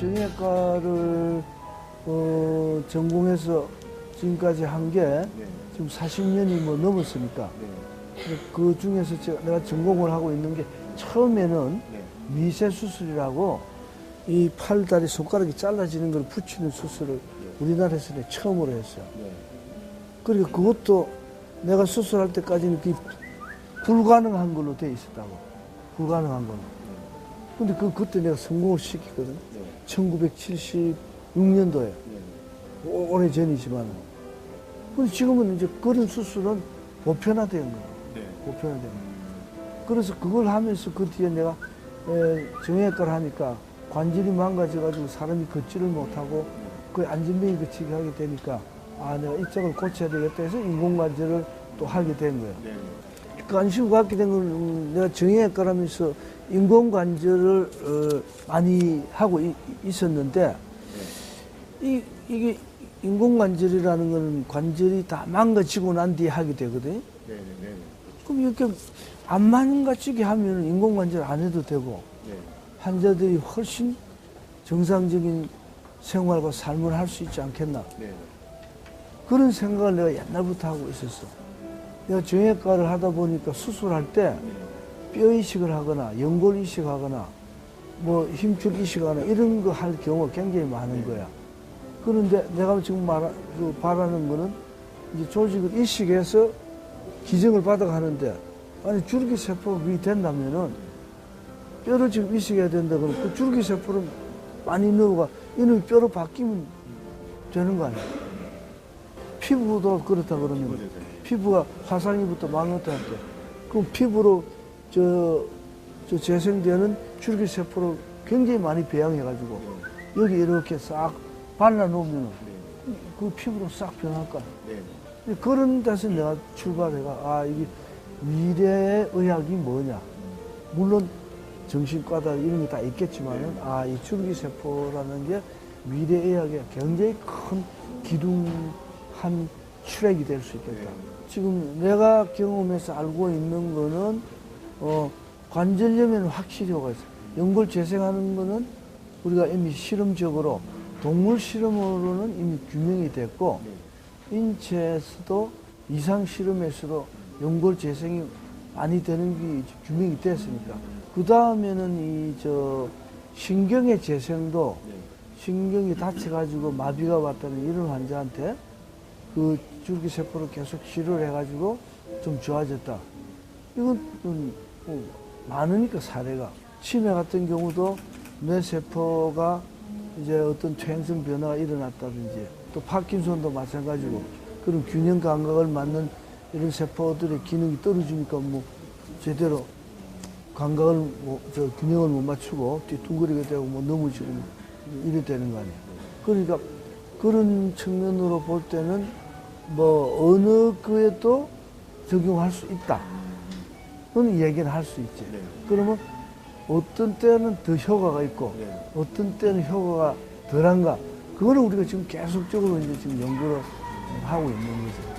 정형외과를 어, 전공해서 지금까지 한게 네. 지금 40년이 뭐 넘었으니까 네. 그 중에서 제가 내가 전공을 하고 있는 게 처음에는 네. 미세 수술이라고 이 팔 다리 손가락이 잘라지는 걸 붙이는 수술을 우리나라에서 는 처음으로 했어요. 네. 그리고 그것도 내가 수술할 때까지는 그 불가능한 걸로 돼 있었다고. 불가능한 걸로. 근데 그 그때 내가 성공을 시켰거든. 네. 1976년도에 네. 오래 전이지만. 근데 지금은 이제 그런 수술은 보편화된 거야. 네. 보편화된 거. 그래서 그걸 하면서 그 뒤에 내가 에, 정형외과를 하니까 관절이 망가져가지고 사람이 걷지를 못하고 그 안전병이 그치게 하게 되니까 아 내가 이쪽을 고쳐야 되겠다 해서 인공관절을 또 하게 된 거예요. 네. 관심 갖게 된건 음, 내가 정형외과라면서 인공관절을 어, 많이 하고 이- 있었는데 이, 이게 인공관절이라는 건 관절이 다 망가지고 난 뒤에 하게 되거든요. 네. 네. 네. 그럼 이렇게 안 망가지게 하면 인공관절 안 해도 되고 네. 환자들이 훨씬 정상적인 생활과 삶을 할 수 있지 않겠나. 네. 그런 생각을 내가 옛날부터 하고 있었어. 내가 정형외과를 하다 보니까 수술할 때 뼈 이식을 하거나 연골 이식하거나 뭐 힘줄 이식하거나 이런 거 할 경우가 굉장히 많은 거야. 그런데 내가 지금 말, 그 바라는 거는 이제 조직을 이식해서 기증을 받아가는데 아니 줄기 세포가 그게 된다면은 뼈를 지금 이식해야 된다 그러면 그 줄기 세포를 많이 넣어가 이놈이 뼈로 바뀌면 되는 거 아니야. 피부도 그렇다 그러면 피부가 화상이부터 때, 그럼 피부로 저, 저 재생되는 줄기세포를 굉장히 많이 배양해가지고 여기 이렇게 싹 발라놓으면 그 피부로 싹 변할 거야. 네. 그런 데서 내가 출발해가, 아, 이게 미래의 의학이 뭐냐. 물론 정신과다 이런 게 다 있겠지만은, 아, 이 줄기세포라는 게 미래 의학에 굉장히 큰 기둥 한 출액이 될 수 있겠다. 지금 내가 경험해서 알고 있는 거는, 어, 관절염에는 확실히 효과가 있어요. 연골 재생하는 거는 우리가 이미 실험적으로 동물 실험으로는 이미 규명이 됐고, 인체에서도 이상 실험에서도 연골 재생이 많이 되는 게 규명이 됐으니까 그 다음에는 이 저 신경의 재생도 신경이 다쳐가지고 마비가 왔다는 이런 환자한테 그 줄기세포를 계속 치료를 해가지고 좀 좋아졌다. 이건 좀뭐 많으니까 사례가 치매 같은 경우도 뇌세포가 이제 어떤 퇴행성 변화가 일어났다든지 또 파킨손도 마찬가지고 그런 균형 감각을 맞는 이런 세포들의 기능이 떨어지니까 뭐 제대로 감각을 뭐, 저 균형을 못 맞추고 뒤뚱거리게 되고 뭐 넘어지고 뭐 이래 되는 거 아니에요. 그러니까 그런 측면으로 볼 때는 뭐 어느 거에도 적용할 수 있다. 그런 얘기는 할수 있지. 네. 그러면 어떤 때는 더 효과가 있고 네. 어떤 때는 효과가 덜한가. 그거는 우리가 지금 계속적으로 이제 지금 연구를 하고 있는 거죠.